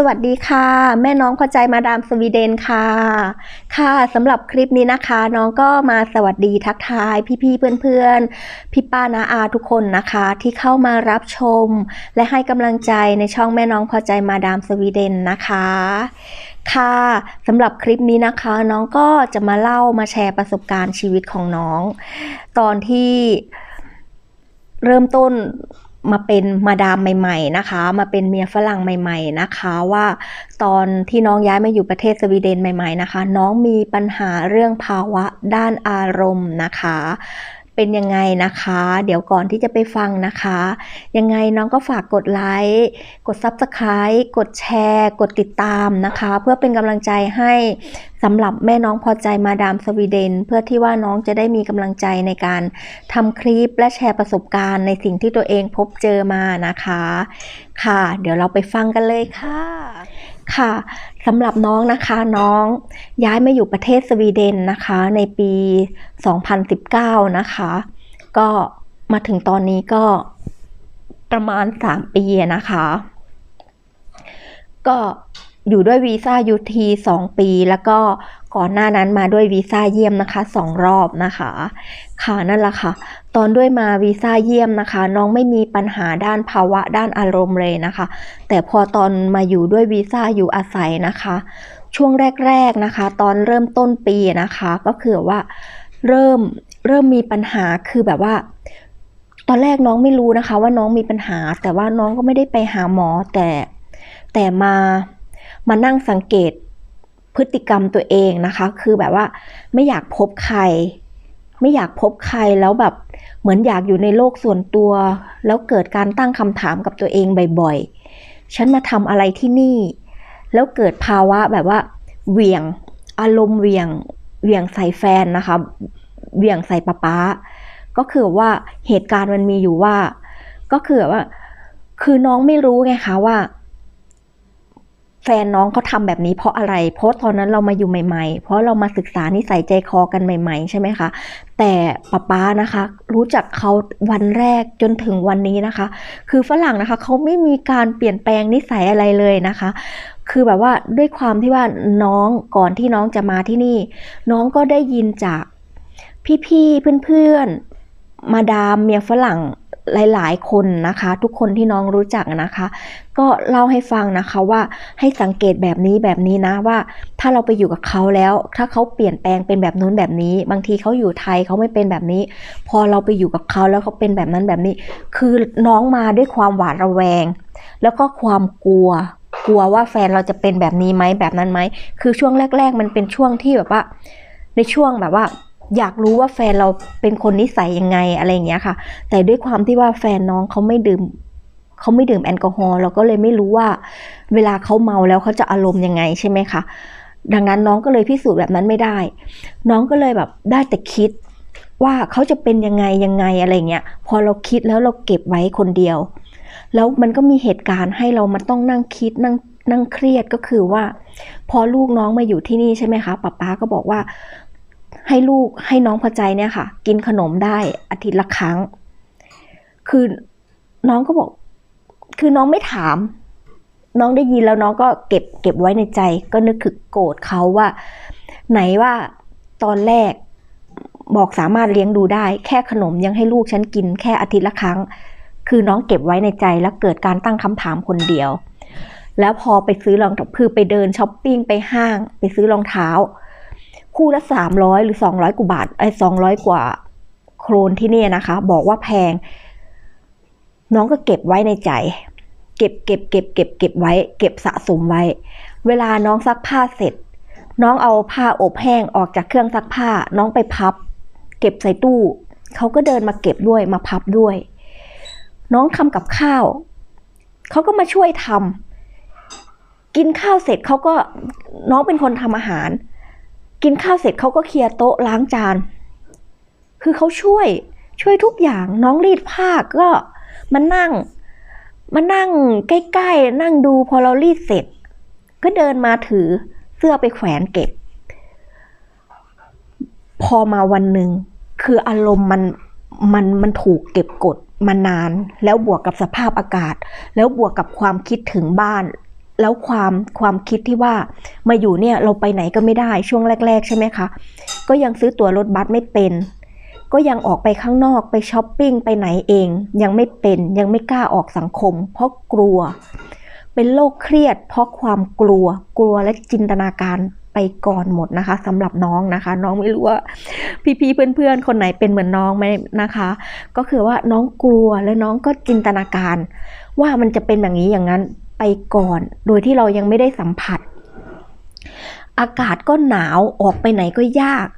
สวัสดีค่ะ แม่น้องพอใจมาดามสวีเดนค่ะ ค่ะสำหรับคลิปนี้นะคะ น้องก็มาสวัสดีทักทายพี่ๆเพื่อนๆ พี่ป้านาอาทุกคนนะคะ ที่เข้ามารับชม และให้กำลังใจในช่องแม่น้องพอใจมาดามสวีเดนนะคะค่ะสำหรับคลิปนี้นะคะ น้องก็จะมาเล่ามาแชร์ประสบการณ์ชีวิตของน้อง ตอนที่เริ่มต้น มาเป็นมาดามใหม่ๆนะคะ มาเป็นเมียฝรั่งใหม่ ๆนะคะ ว่าตอนที่น้องย้ายมาอยู่ประเทศสวีเดนใหม่ ๆนะคะ น้องมีปัญหาเรื่องภาวะด้านอารมณ์นะคะ เป็นยังไงนะคะ เดี๋ยวก่อนที่จะไปฟังนะคะ ยังไงน้องก็ฝากกดไลค์กด Subscribe กดแชร์ กดติดตามนะคะ เพื่อเป็นกำลังใจให้สำหรับแม่น้องพอใจมาดามสวีเดน เพื่อที่ว่าน้องจะได้มีกำลังใจในการทำคลิปและแชร์ประสบการณ์ในสิ่งที่ตัวเองพบเจอมานะคะ ค่ะ เดี๋ยวเราไปฟังกันเลยค่ะ ค่ะสำหรับน้องนะคะน้องย้ายมาอยู่ประเทศสวีเดนนะคะ ในปี 2019 นะคะ ก็มาถึงตอนนี้ก็ประมาณ 3 ปีนะคะ ก็อยู่ด้วยวีซ่ายูทีสองปีแล้วก็ ก่อนหน้านั้นมาด้วยวีซ่าเยี่ยมนะคะสองรอบนะคะ ค่ะนั่นแหละค่ะ ตอนด้วยมาวีซ่าเยี่ยมนะคะ น้องไม่มีปัญหาด้านภาวะด้านอารมณ์เลยนะคะ แต่พอตอนมาอยู่ด้วยวีซ่าอยู่อาศัยนะคะ ช่วงแรก ๆนะคะ ตอนเริ่มต้นปีนะคะ ก็คือว่าเริ่มเริ่มมีปัญหาคือแบบว่า ตอนแรกน้องไม่รู้นะคะ ว่าน้องมีปัญหา แต่ว่าน้องก็ไม่ได้ไปหาหมอแต่แต่มามานั่งสังเกต พฤติกรรมตัวเองนะคะ คือแบบว่าไม่อยากพบใคร ไม่อยากพบใครแล้วแบบเหมือนอยากอยู่ในโลกส่วนตัว แล้วเกิดการตั้งคำถามกับตัวเองบ่อยๆ ฉันมาทำอะไรที่นี่ แล้วเกิดภาวะแบบว่าเหวี่ยงอารมณ์เหวี่ยงเหวี่ยงใส่แฟนนะคะเหวี่ยงใส่ป้าป๊าก็คือว่าเหตุการณ์มันมีอยู่ว่า ก็คือว่า คือน้องไม่รู้ไงคะว่า แฟนน้องเขาทำแบบนี้เพราะอะไร เพราะตอนนั้นเรามาอยู่ใหม่ ๆ เพราะเรามาศึกษานิสัยใจคอกันใหม่ ๆ ใช่ไหมคะ แต่ป้าป๊านะคะ รู้จักเขาวันแรกจนถึงวันนี้นะคะ คือฝรั่งนะคะเขาไม่มีการเปลี่ยนแปลงนิสัยอะไรเลยนะคะ คือแบบว่าด้วยความที่ว่าน้องก่อนที่น้องจะมาที่นี่ น้องก็ได้ยินจากพี่ๆเพื่อนๆมาดามเมียฝรั่ง หลาย ๆ คนนะคะ ทุกคนที่น้องรู้จักนะคะ ก็เล่าให้ฟังนะคะว่าให้สังเกตแบบนี้แบบนี้นะว่า ถ้าเราไปอยู่กับเขาแล้ว ถ้าเขาเปลี่ยนแปลงเป็นแบบนู้นแบบนี้ บางทีเขาอยู่ไทยเขาไม่เป็นแบบนี้ พอเราไปอยู่กับเขาแล้วเขาเป็นแบบนั้นแบบนี้ คือน้องมาด้วยความหวาดระแวง แล้วก็ความกลัว กลัวว่าแฟนเราจะเป็นแบบนี้ไหมแบบนั้นไหมคือช่วงแรก ๆ มันเป็นช่วงที่แบบว่า ในช่วงแบบว่า อยากรู้ว่าแฟนเราเป็นคนนิสัยยังไงอะไรอย่างเงี้ยค่ะ แต่ด้วยความที่ว่าแฟนน้องเขาไม่ดื่มเขาไม่ดื่มแอลกอฮอล์เราก็เลยไม่รู้ว่า เวลาเขาเมาแล้วเขาจะอารมณ์ยังไงใช่ไหมคะดังนั้นน้องก็เลยพิสูจน์แบบนั้นไม่ได้ น้องก็เลยแบบได้แต่คิดว่าเขาจะเป็นยังไงยังไงอะไรเงี้ย พอเราคิดแล้วเราเก็บไว้คนเดียว แล้วมันก็มีเหตุการณ์ให้เรามาต้องนั่งคิดนั่งนั่งเครียดก็คือว่า พอลูกน้องมาอยู่ที่นี่ใช่ไหมคะป๊าป๊าก็บอกว่า ให้ลูกให้น้องพอใจเนี่ยค่ะ กินขนมได้อาทิตย์ละครั้ง คือน้องก็บอก คือน้องไม่ถาม น้องได้ยินแล้วน้องก็เก็บเก็บไว้ในใจ ก็นึกถึงโกรธเขาว่า ไหนว่าตอนแรกบอกสามารถเลี้ยงดูได้ แค่ขนมยังให้ลูกฉันกินแค่อาทิตย์ละครั้ง คือน้องเก็บไว้ในใจแล้วเกิดการตั้งคำถามคนเดียว แล้วพอไปซื้อรองเท้าคือไปเดินช้อปปิ้งไปห้าง ไปซื้อรองเท้า คู่ละสามร้อยหรือสองร้อยกว่าบาทไอ้สองร้อยกว่าโครนที่นี่นะคะ บอกว่าแพง น้องก็เก็บไว้ในใจ เก็บเก็บเก็บเก็บเก็บไว้ เก็บสะสมไว้ เวลาน้องซักผ้าเสร็จ น้องเอาผ้าอบแห้งออกจากเครื่องซักผ้า น้องไปพับ เก็บใส่ตู้ เขาก็เดินมาเก็บด้วยมาพับด้วย น้องทำกับข้าว เขาก็มาช่วยทำกินข้าวเสร็จเขาก็น้องเป็นคนทำอาหาร กินข้าวเสร็จเขาก็เคลียร์โต๊ะล้างจาน คือเขาช่วยช่วยทุกอย่างน้องรีดผ้าก็มานั่งมานั่งใกล้ๆ นั่งดูพอเรารีดเสร็จ ก็เดินมาถือเสื้อไปแขวนเก็บ พอมาวันหนึ่งคืออารมณ์มันมันมันถูกเก็บกดมานาน แล้วบวกกับสภาพอากาศ แล้วบวกกับความคิดถึงบ้าน แล้วความความคิดที่ว่ามาอยู่เนี่ยเราไปไหนก็ไม่ได้ช่วงแรก ๆ ใช่ไหมคะ ก็ยังซื้อตั๋วรถบัสไม่เป็น ก็ยังออกไปข้างนอกไปช้อปปิ้งไปไหนเอง ยังไม่เป็นยังไม่กล้าออกสังคม เพราะกลัว เป็นโรคเครียด เพราะความกลัวกลัวและจินตนาการไปก่อนหมดนะคะสำหรับน้องนะคะ น้องไม่รู้ว่าพี่ๆเพื่อนๆ คนไหนเป็นเหมือนน้องไหมนะคะ ก็คือว่าน้องกลัวและน้องก็จินตนาการ ว่ามันจะเป็นอย่างนี้อย่างนั้น ไปก่อน โดยที่เรายังไม่ได้สัมผัส อากาศก็หนาวออกไปไหนก็ยาก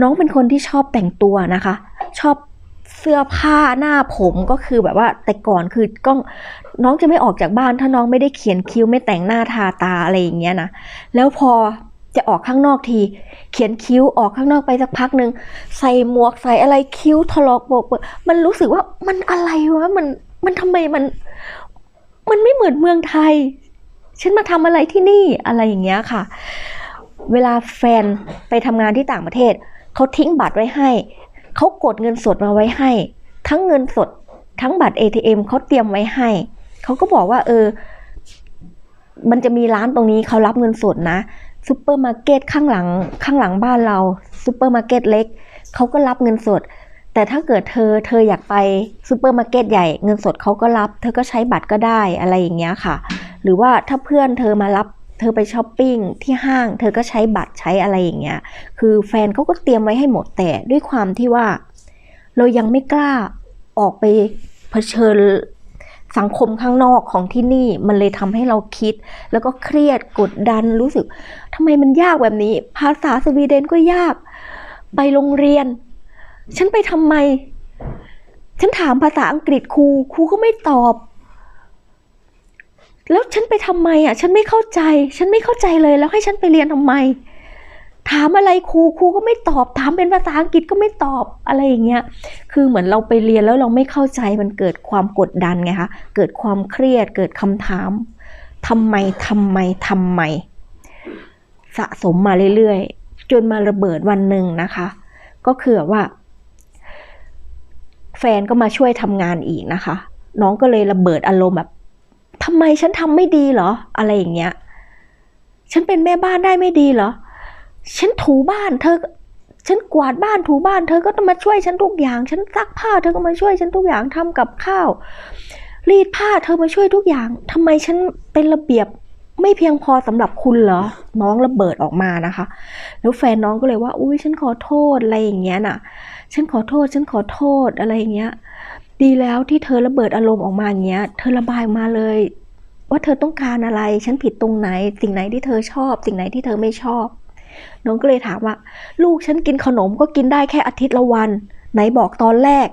น้องเป็นคนที่ชอบแต่งตัวนะคะ ชอบเสื้อผ้าหน้าผมก็คือแบบว่า แต่ก่อนคือก็น้องจะไม่ออกจากบ้าน ถ้าน้องไม่ได้เขียนคิ้วไม่แต่งหน้าทาตาอะไรอย่างเงี้ยนะแล้วพอจะออกข้างนอกที เขียนคิ้วออกข้างนอกไปสักพักหนึ่งใส่หมวกใส่อะไรคิ้วถลอกโบกเบิกมันรู้สึกว่ามันอะไรวะมันมันทำไมมัน มันไม่เหมือนเมืองไทย ฉันมาทำอะไรที่นี่อะไรอย่างเงี้ยค่ะ เวลาแฟนไปทำงานที่ต่างประเทศ เขาทิ้งบัตรไว้ให้ เขากดเงินสดมาไว้ให้ ทั้งเงินสด ทั้งบัตร ATM เขาเตรียมไว้ให้ เขาก็บอกว่าเออ มันจะมีร้านตรงนี้เขารับเงินสดนะซูเปอร์มาร์เก็ตข้างหลังข้างหลังบ้านเราซูเปอร์มาร์เก็ตเล็กเขาก็รับเงินสด แต่ถ้าเกิดเธอเธออยากไปซูเปอร์มาร์เก็ตใหญ่เงินสดเขาก็รับ เธอก็ใช้บัตรก็ได้อะไรอย่างเงี้ยค่ะ หรือว่าถ้าเพื่อนเธอมารับเธอไปช้อปปิ้งที่ห้าง เธอก็ใช้บัตรใช้อะไรอย่างเงี้ย คือแฟนเขาก็เตรียมไว้ให้หมดแต่ด้วยความที่ว่า เรายังไม่กล้าออกไปเผชิญสังคมข้างนอกของที่นี่มันเลยทำให้เราคิด แล้วก็เครียดกดดันรู้สึกทำไมมันยากแบบนี้ ภาษาสวีเดนก็ยาก ไปโรงเรียน ฉันไปทำไม ฉันถามภาษาอังกฤษครูครูก็ไม่ตอบ แล้วฉันไปทำไมอะ ฉันไม่เข้าใจ ฉันไม่เข้าใจเลยแล้วให้ฉันไปเรียนทำไม ถามอะไรครูครูก็ไม่ตอบ ถามเป็นภาษาอังกฤษก็ไม่ตอบอะไรอย่างเงี้ย คือเหมือนเราไปเรียนแล้วเราไม่เข้าใจมันเกิดความกดดันไงคะเกิดความเครียด เกิดคำถามทำไมทำไมทำไม สะสมมาเรื่อยๆจนมาระเบิดวันหนึ่งนะคะ ก็คือว่า แฟนก็มาช่วยทำงานอีกนะคะ น้องก็เลยระเบิดอารมณ์แบบทำไมฉันทำไม่ดีเหรอ อะไรอย่างเงี้ย ฉันเป็นแม่บ้านได้ไม่ดีเหรอ ฉันถูบ้านเธอ ฉันกวาดบ้านถูบ้านเธอก็ต้องมาช่วยฉันทุกอย่าง ฉันซักผ้าเธอก็มาช่วยฉันทุกอย่างทำกับข้าว รีดผ้าเธอมาช่วยทุกอย่างทำไมฉันเป็นระเบียบไม่เพียงพอสำหรับคุณเหรอ น้องระเบิดออกมานะคะ แล้วแฟนน้องก็เลยว่า อุ้ยฉันขอโทษอะไรอย่างเงี้ยน่ะ ฉันขอโทษ ฉันขอโทษอะไรอย่างเงี้ย ดีแล้วที่เธอระเบิดอารมณ์ออกมาอย่างเงี้ย เธอระบายออกมาเลย ว่าเธอต้องการอะไร ฉันผิดตรงไหน สิ่งไหนที่เธอชอบ สิ่งไหนที่เธอไม่ชอบ น้องก็เลยถามว่า ลูกฉันกินขนมก็กินได้แค่อาทิตย์ละวัน ไหนบอกตอนแรก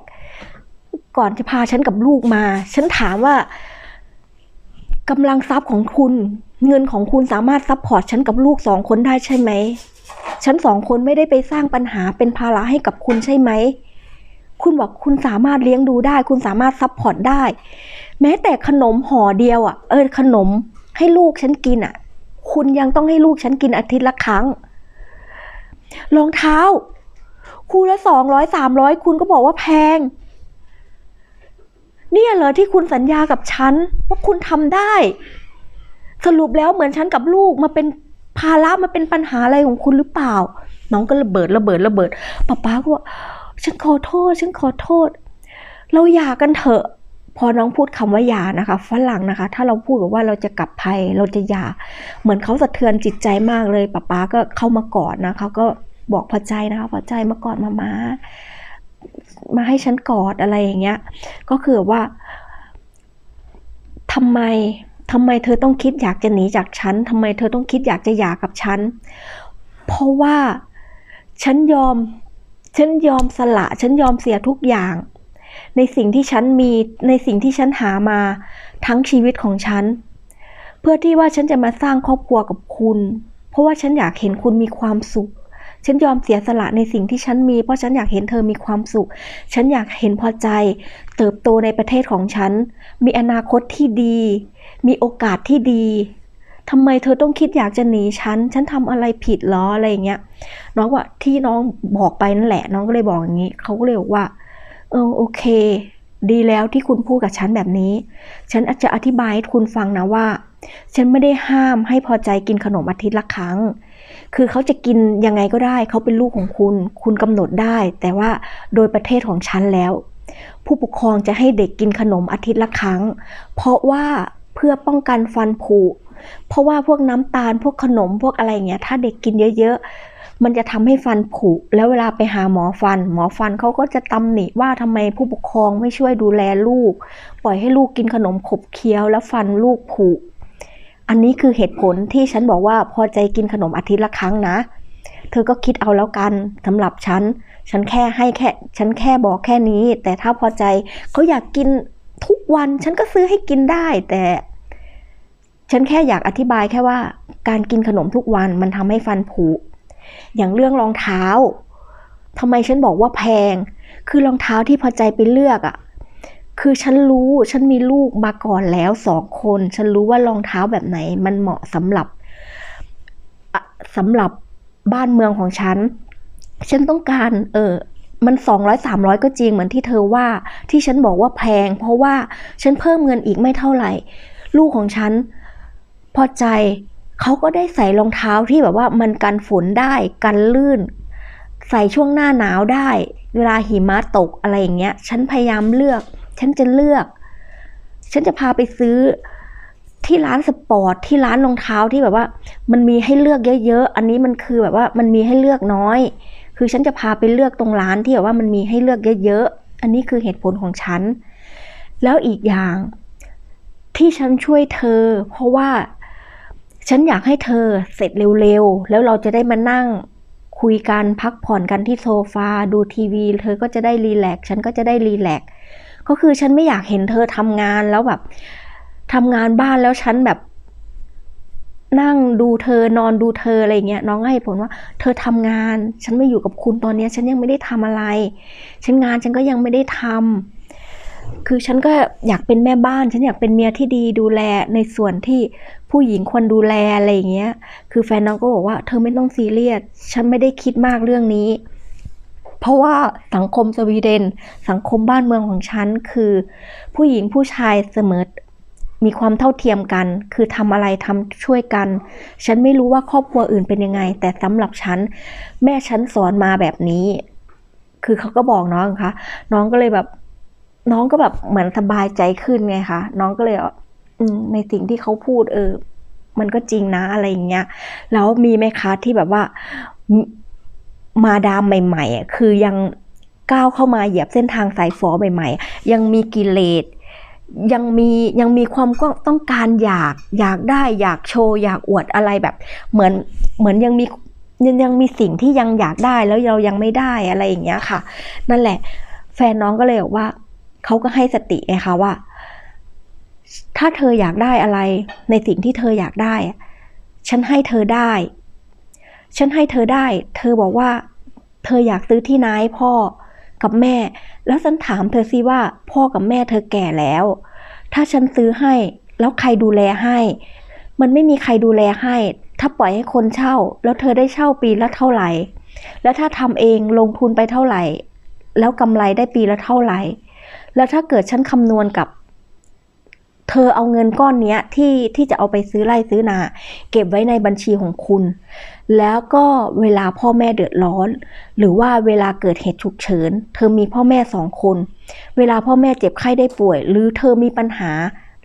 ก่อนจะพาฉันกับลูกมา ฉันถามว่ากำลังทรัพย์ของคุณ เงินของคุณสามารถซัพพอร์ตฉันกับลูกสองคนได้ใช่ไหม ฉันสองคนไม่ได้ไปสร้างปัญหาเป็นภาระให้กับคุณใช่ไหม คุณบอกคุณสามารถเลี้ยงดูได้ คุณสามารถซัพพอร์ตได้ แม้แต่ขนมห่อเดียวอะ เออขนมให้ลูกฉันกินอะ คุณยังต้องให้ลูกฉันกินอาทิตย์ละครั้ง รองเท้า คู่ละสองร้อยสามร้อยคุณก็บอกว่าแพง เนี่ยเหรอที่คุณสัญญากับฉันว่าคุณทำได้ สรุปแล้วเหมือนฉันกับลูกมาเป็น ภาระมาเป็นปัญหาอะไรของคุณหรือเปล่า น้องก็ระเบิดระเบิดระเบิดป้าป้าก็ว่าฉันขอโทษ ฉันขอโทษ เราหย่ากันเถอะ พอน้องพูดคำว่าหย่านะคะฝรั่งนะคะ ถ้าเราพูดแบบว่าเราจะกลับภัยเราจะหย่า เหมือนเขาสะเทือนจิตใจมากเลยป้าป้าก็เข้ามากอดนะเขาก็บอกพอใจนะคะพอใจมากอดมามามาให้ฉันกอดอะไรอย่างเงี้ย ก็คือว่าทำไม ทำไมเธอต้องคิดอยากจะหนีจากฉันทำไมเธอต้องคิดอยากจะหย่ากับฉัน เพราะว่าฉันยอม ฉันยอมสละ ฉันยอมเสียทุกอย่าง ในสิ่งที่ฉันมี ในสิ่งที่ฉันหามาทั้งชีวิตของฉัน เพื่อที่ว่าฉันจะมาสร้างครอบครัวกับคุณ เพราะว่าฉันอยากเห็นคุณมีความสุข ฉันยอมเสียสละในสิ่งที่ฉันมีเพราะฉันอยากเห็นเธอมีความสุข ฉันอยากเห็นพอใจ เติบโตในประเทศของฉัน มีอนาคตที่ดี มีโอกาสที่ดีทำไมเธอต้องคิดอยากจะหนีฉัน ฉันทำอะไรผิดหรออะไรอย่างเงี้ย น้องว่าที่น้องบอกไปนั่นแหละ น้องก็เลยบอกอย่างนี้ เขาก็เลยบอกว่า เออโอเค ดีแล้วที่คุณพูดกับฉันแบบนี้ ฉันอาจจะอธิบายให้คุณฟังนะว่า ฉันไม่ได้ห้ามให้พอใจกินขนมอาทิตย์ละครั้ง คือเขาจะกินยังไงก็ได้ เขาเป็นลูกของคุณ คุณกำหนดได้ แต่ว่าโดยประเทศของฉันแล้ว ผู้ปกครองจะให้เด็กกินขนมอาทิตย์ละครั้ง เพราะว่าเพื่อป้องกันฟันผุ เพราะว่าพวกน้ำตาลพวกขนมพวกอะไรอย่างเงี้ย ถ้าเด็กกินเยอะๆ มันจะทำให้ฟันผุ แล้วเวลาไปหาหมอฟัน หมอฟันเขาก็จะตำหนิว่าทำไมผู้ปกครองไม่ช่วยดูแลลูก ปล่อยให้ลูกกินขนมขบเคี้ยวแล้วฟันลูกผุ อันนี้คือเหตุผลที่ฉันบอกว่าพอใจกินขนมอาทิตย์ละครั้งนะ เธอก็คิดเอาแล้วกันสำหรับฉัน ฉันแค่ให้แค่ ฉันแค่บอกแค่นี้ แต่ถ้าพอใจเขาอยากกินทุกวัน ฉันก็ซื้อให้กินได้ แต่ ฉันแค่อยากอธิบายแค่ว่า การกินขนมทุกวันมันทำให้ฟันผุ อย่างเรื่องรองเท้าทำไมฉันบอกว่าแพง คือรองเท้าที่พอใจไปเลือกอะ่ะ คือฉันรู้ฉันมีลูกมาก่อนแล้วสองคน ฉันรู้ว่ารองเท้าแบบไหน มันเหมาะสำหรับสำหรับบ้านเมืองของฉัน ฉันต้องการ เออมันสองร้อยสามร้อยก็จริงเหมือนที่เธอว่า ที่ฉันบอกว่าแพง เพราะว่าฉันเพิ่มเงินอีกไม่เท่าไหร่ ลูกของฉัน พอใจเขาก็ได้ใส่รองเท้าที่แบบว่ามันกันฝนได้กันลื่น ใส่ช่วงหน้าหนาวได้ เวลาหิมะตกอะไรอย่างเงี้ย ฉันพยายามเลือก ฉันจะเลือก ฉันจะพาไปซื้อที่ร้านสปอร์ตที่ร้านรองเท้าที่แบบว่า มันมีให้เลือกเยอะๆ อันนี้มันคือแบบว่ามันมีให้เลือกน้อย คือฉันจะพาไปเลือกตรงร้านที่แบบว่ามันมีให้เลือกเยอะๆ อันนี้คือเหตุผลของฉัน แล้วอีกอย่างที่ฉันช่วยเธอ เพราะว่าฉันอยากให้เธอเสร็จเร็วๆ แล้วเราจะได้มานั่งคุยกันพักผ่อนกันที่โซฟาดูทีวี เธอก็จะได้รีแลกฉันก็จะได้รีแลกซ์ ก็คือฉันไม่อยากเห็นเธอทำงานแล้วแบบทำงานบ้านแล้วฉันแบบ นั่งดูเธอนอนดูเธออะไรเงี้ยน้องให้ผลว่า เธอทำงาน ฉันไม่อยู่กับคุณตอนนี้ฉันยังไม่ได้ทำอะไร ฉันงานฉันก็ยังไม่ได้ทำคือฉันก็อยากเป็นแม่บ้าน ฉันอยากเป็นเมียที่ดีดูแลในส่วนที่ผู้หญิงควรดูแลอะไรเงี้ย คือแฟนน้องก็บอกว่า เธอไม่ต้องซีเรียสฉันไม่ได้คิดมากเรื่องนี้ เพราะว่าสังคมสวีเดน สังคมบ้านเมืองของฉันคือ ผู้หญิงผู้ชายเสมอมีความเท่าเทียมกัน คือทำอะไรทำช่วยกัน ฉันไม่รู้ว่าครอบครัวอื่นเป็นยังไง แต่สำหรับฉัน แม่ฉันสอนมาแบบนี้ คือเขาก็บอกน้องคะน้องก็เลยแบบ น้องก็แบบเหมือนสบายใจขึ้นไงคะน้องก็เลยอืมในสิ่งที่เขาพูด เออ มันก็จริงนะอะไรอย่างเงี้ย แล้วมีไหมคะที่แบบว่า มาดามใหม่ๆอะคือยังก้าวเข้ามาเหยียบเส้นทางสายฝอใหม่ๆ ยังมีกิเลสยังมียังมีความต้องการอยากอยากได้อยากโชว์อยากอวดอะไรแบบ เหมือนเหมือนยังมียังยังมีสิ่งที่ยังอยากได้แล้วเรายังไม่ได้อะไรอย่างเงี้ยค่ะ นั่นแหละ แฟนน้องก็เลยบอกว่าเขาก็ให้สติไงคะว่า ถ้าเธออยากได้อะไรในสิ่งที่เธออยากได้ ฉันให้เธอได้ ฉันให้เธอได้ เธอบอกว่า เธออยากซื้อที่นายพ่อกับแม่ แล้วฉันถามเธอซิว่าพ่อกับแม่เธอแก่แล้ว ถ้าฉันซื้อให้ แล้วใครดูแลให้ มันไม่มีใครดูแลให้ ถ้าปล่อยให้คนเช่า แล้วเธอได้เช่าปีละเท่าไหร่ แล้วถ้าทำเองลงทุนไปเท่าไหร่ แล้วกำไรได้ปีละเท่าไหร่ แล้วถ้าเกิดฉันคำนวณกับเธอเอาเงินก้อนเนี้ยที่ที่จะเอาไปซื้อไร่ซื้อนา เก็บไว้ในบัญชีของคุณ แล้วก็เวลาพ่อแม่เดือดร้อน หรือว่าเวลาเกิดเหตุฉุกเฉิน เธอมีพ่อแม่สองคน เวลาพ่อแม่เจ็บไข้ได้ป่วย หรือเธอมีปัญหา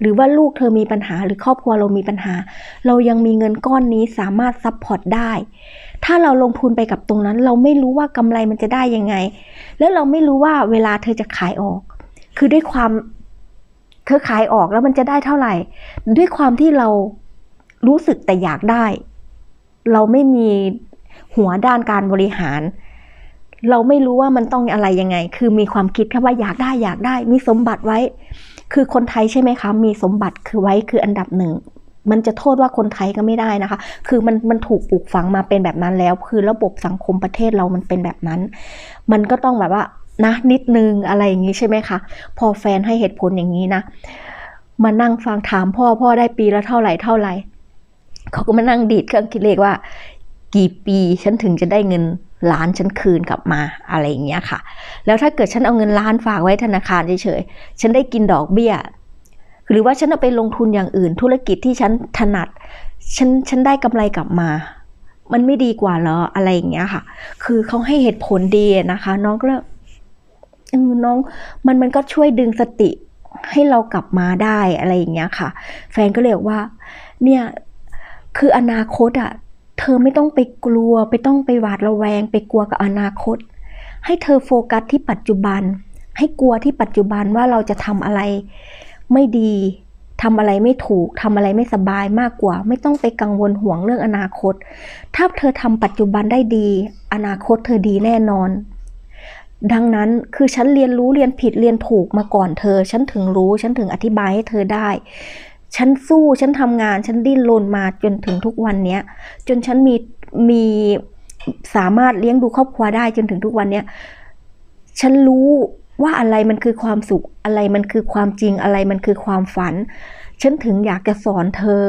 หรือว่าลูกเธอมีปัญหา หรือครอบครัวเรามีปัญหา เรายังมีเงินก้อนนี้สามารถซัพพอร์ตได้ ถ้าเราลงทุนไปกับตรงนั้น เราไม่รู้ว่ากำไรมันจะได้ยังไง แล้วเราไม่รู้ว่าเวลาเธอจะขายออก คือด้วยความเธอขายออกแล้วมันจะได้เท่าไหร่ ด้วยความที่เรารู้สึกแต่อยากได้ เราไม่มีหัวด้านการบริหาร เราไม่รู้ว่ามันต้องอะไรยังไง คือมีความคิดแค่ว่าอยากได้อยากได้ มีสมบัติไว้ คือคนไทยใช่ไหมคะ มีสมบัติคือไว้คืออันดับหนึ่งมันจะโทษว่าคนไทยก็ไม่ได้นะคะ คือมันมันถูกปลูกฝังมาเป็นแบบนั้นแล้ว คือระบบสังคมประเทศเรามันเป็นแบบนั้น มันก็ต้องแบบว่านะนิดนึงอะไรอย่างนี้ใช่ไหมคะ พอแฟนให้เหตุผลอย่างนี้นะ มานั่งฟังถามพ่อพ่อได้ปีละเท่าไหร่เท่าไหร่ เขาก็มานั่งดีดเครื่องคิดเลขว่า กี่ปีฉันถึงจะได้เงินล้านฉันคืนกลับมาอะไรอย่างเงี้ยค่ะ แล้วถ้าเกิดฉันเอาเงินล้านฝากไว้ธนาคารเฉยๆ ฉันได้กินดอกเบี้ย หรือว่าฉันเอาไปลงทุนอย่างอื่น ธุรกิจที่ฉันถนัด ฉันฉันได้กำไรกลับมา มันไม่ดีกว่าเหรออะไรอย่างเงี้ยค่ะ คือเขาให้เหตุผลดีนะคะ น้องก็เออน้องมันมันก็ช่วยดึงสติให้เรากลับมาได้อะไรอย่างเงี้ยค่ะ แฟนก็เลยบอกว่า เนี่ย คืออนาคตอะ่ะ เธอไม่ต้องไปกลัว ไปต้องไปหวาดระแวง ไปกลัวกับอนาคต ให้เธอโฟกัสที่ปัจจุบัน ให้กลัวที่ปัจจุบันว่าเราจะทำอะไร ไม่ดีทำอะไรไม่ถูกทำอะไรไม่สบายมากกว่า ไม่ต้องไปกังวลห่วงเรื่องอนาคต ถ้าเธอทำปัจจุบันได้ดี อนาคตเธอดีแน่นอน ดังนั้นคือฉันเรียนรู้เรียนผิดเรียนถูกมาก่อนเธอ ฉันถึงรู้ฉันถึงอธิบายให้เธอได้ ฉันสู้ฉันทำงาน ฉันดิ้นรนมาจนถึงทุกวันนี้จนฉันมีมีสามารถเลี้ยงดูครอบครัวได้จนถึงทุกวันนี้ฉันรู้ว่าอะไรมันคือความสุขอะไรมันคือความจริงอะไรมันคือความฝัน ฉันถึงอยากจะสอนเธอ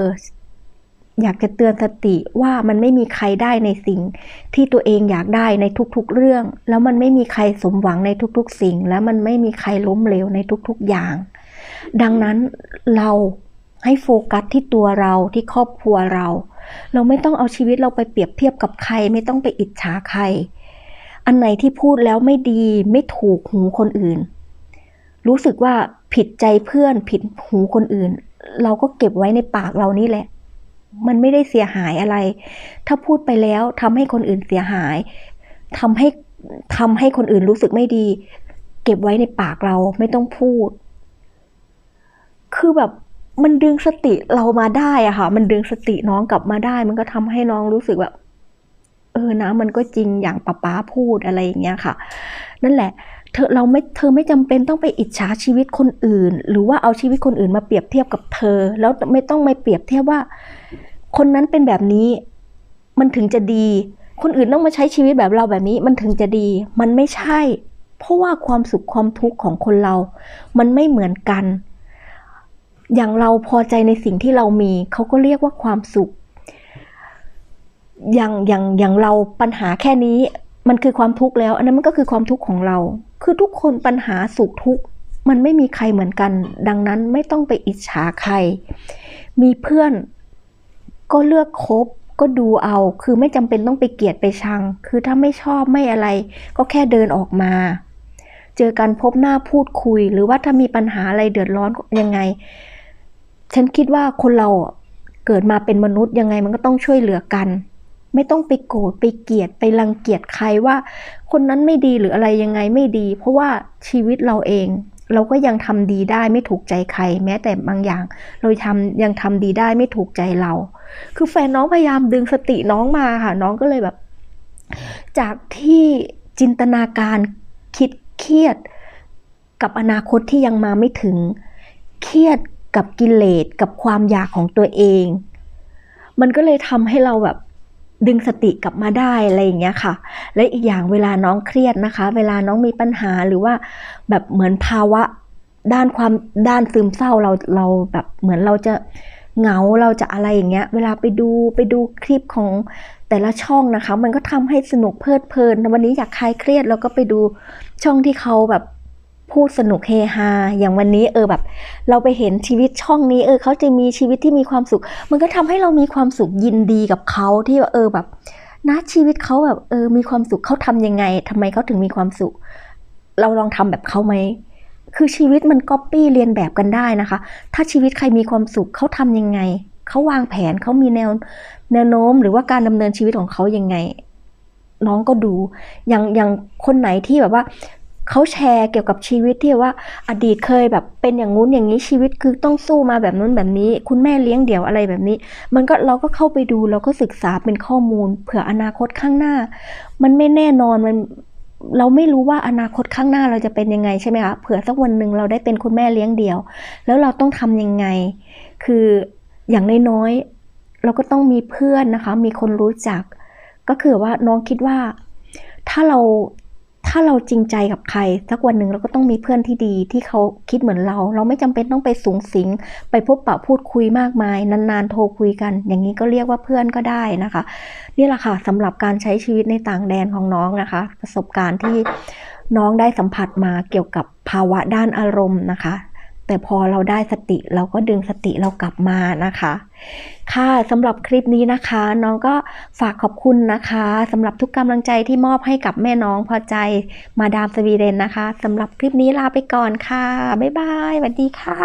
อยากจะเตือนสติว่ามันไม่มีใครได้ในสิ่ง ที่ตัวเองอยากได้ในทุกๆเรื่อง แล้วมันไม่มีใครสมหวังในทุกๆ สิ่ง แล้วมันไม่มีใครล้มเหลวในทุกๆอย่าง ดังนั้นเรา ให้โฟกัสที่ตัวเราที่ครอบครัวเรา เราไม่ต้องเอาชีวิตเราไปเปรียบเทียบกับใคร ไม่ต้องไปอิจฉาใคร อันไหนที่พูดแล้วไม่ดีไม่ถูกหูคนอื่น รู้สึกว่าผิดใจเพื่อนผิดหูคนอื่น เราก็เก็บไว้ในปากเรานี่แหละ มันไม่ได้เสียหายอะไร ถ้าพูดไปแล้วทำให้คนอื่นเสียหายทำให้ทำให้คนอื่นรู้สึกไม่ดี เก็บไว้ในปากเราไม่ต้องพูด คือแบบ มันดึงสติเรามาได้อะค่ะ มันดึงสติน้องกลับมาได้ มันก็ทำให้น้องรู้สึกแบบ เออนะ มันก็จริงอย่างป้าป้าพูดอะไรอย่างเงี้ยค่ะ นั่นแหละ เธอเราไม่เธอไม่จำเป็นต้องไปอิจฉาชีวิตคนอื่น หรือว่าเอาชีวิตคนอื่นมาเปรียบเทียบกับเธอ แล้วไม่ต้องมาเปรียบเทียบว่า คนนั้นเป็นแบบนี้ มันถึงจะดี คนอื่นต้องมาใช้ชีวิตแบบเราแบบนี้ มันถึงจะดี มันไม่ใช่ เพราะว่าความสุขความทุกข์ของคนเรา มันไม่เหมือนกัน อย่างเราพอใจในสิ่งที่เรามีเขาก็เรียกว่าความสุข อย่างอย่างอย่างเราปัญหาแค่นี้มันคือความทุกข์แล้ว อันนั้นมันก็คือความทุกข์ของเรา คือทุกคนปัญหาสุขทุกข์มันไม่มีใครเหมือนกัน ดังนั้นไม่ต้องไปอิจฉาใคร มีเพื่อนก็เลือกคบก็ดูเอา คือไม่จำเป็นต้องไปเกลียดไปชัง คือถ้าไม่ชอบไม่อะไร ก็แค่เดินออกมา เจอกันพบหน้าพูดคุย หรือว่าถ้ามีปัญหาอะไรเดือดร้อนยังไง ฉันคิดว่าคนเราเกิดมาเป็นมนุษย์ยังไงมันก็ต้องช่วยเหลือกัน ไม่ต้องไปโกรธไปเกลียดไปรังเกียจใครว่า คนนั้นไม่ดีหรืออะไรยังไงไม่ดี เพราะว่าชีวิตเราเอง เราก็ยังทำดีได้ไม่ถูกใจใคร แม้แต่บางอย่าง เราทำยังทำดีได้ไม่ถูกใจเรา คือแฟนน้องพยายามดึงสติน้องมาค่ะ น้องก็เลยแบบ จากที่จินตนาการคิดเครียดกับอนาคตที่ยังมาไม่ถึง เครียด กับกิเลสกับความอยากของตัวเอง มันก็เลยทำให้เราแบบดึงสติกลับมาได้อะไรอย่างเงี้ยค่ะ และอีกอย่างเวลาน้องเครียดนะคะ เวลาน้องมีปัญหาหรือว่าแบบเหมือนภาวะด้านความด้านซึมเศร้าเราเราแบบเหมือนเราจะเหงาเราจะอะไรอย่างเงี้ย เวลาไปดูไปดูคลิปของแต่ละช่องนะคะ มันก็ทำให้สนุกเพลิดเพลินวันนี้อยากคลายเครียดเราก็ไปดูช่องที่เขาแบบ พูดสนุกเฮฮาอย่างวันนี้เออแบบ เราไปเห็นชีวิตช่องนี้เออเขาจะมีชีวิตที่มีความสุข มันก็ทำให้เรามีความสุขยินดีกับเขาที่ว่าเออแบบนะชีวิตเขาแบบเออมีความสุขเขาทำยังไงทำไมเขาถึงมีความสุข เราลองทำแบบเขาไหมคือชีวิตมันก๊อปปี้เรียนแบบกันได้นะคะ ถ้าชีวิตใครมีความสุขเขาทำยังไงเขาวางแผนเขามีแนวแนวโน้ม หรือว่าการดำเนินชีวิตของเขายังไง น้องก็ดูอย่างอย่างคนไหนที่แบบว่า เขาแชร์เกี่ยวกับชีวิตที่ว่าอดีตเคยแบบเป็นอย่างงู้นอย่างนี้ชีวิตคือต้องสู้มาแบบนู้นแบบนี้ คุณแม่เลี้ยงเดี่ยวอะไรแบบนี้ มันก็เราก็เข้าไปดูเราก็ศึกษาเป็นข้อมูล เผื่ออนาคตข้างหน้า มันไม่แน่นอนมันเราไม่รู้ว่าอนาคตข้างหน้าเราจะเป็นยังไงใช่ไหมคะเผื่อสักวันหนึ่งเราได้เป็นคุณแม่เลี้ยงเดี่ยว แล้วเราต้องทำยังไง คืออย่างน้อยๆเราก็ต้องมีเพื่อนนะคะ มีคนรู้จัก ก็คือว่าน้องคิดว่า ถ้าเรา ถ้าเราจริงใจกับใคร สักวันหนึ่งเราก็ต้องมีเพื่อนที่ดีที่เขาคิดเหมือนเรา เราไม่จำเป็นต้องไปสูงสิง ไปพบปะพูดคุยมากมาย นานๆ โทรคุยกัน อย่างนี้ก็เรียกว่าเพื่อนก็ได้นะคะ นี่แหละค่ะสำหรับการใช้ชีวิตในต่างแดนของน้องนะคะ ประสบการณ์ที่น้องได้สัมผัสมาเกี่ยวกับภาวะด้านอารมณ์นะคะ แต่พอเราได้สติเราก็ดึงสติเรากลับมานะคะ ค่ะสำหรับคลิปนี้นะคะ น้องก็ฝากขอบคุณนะคะสำหรับทุกกำลังใจที่มอบให้กับแม่น้องพอใจมาดามสวีเดนนะคะสำหรับคลิปนี้ลาไปก่อนค่ะ บ๊ายบายสวัสดีค่ะ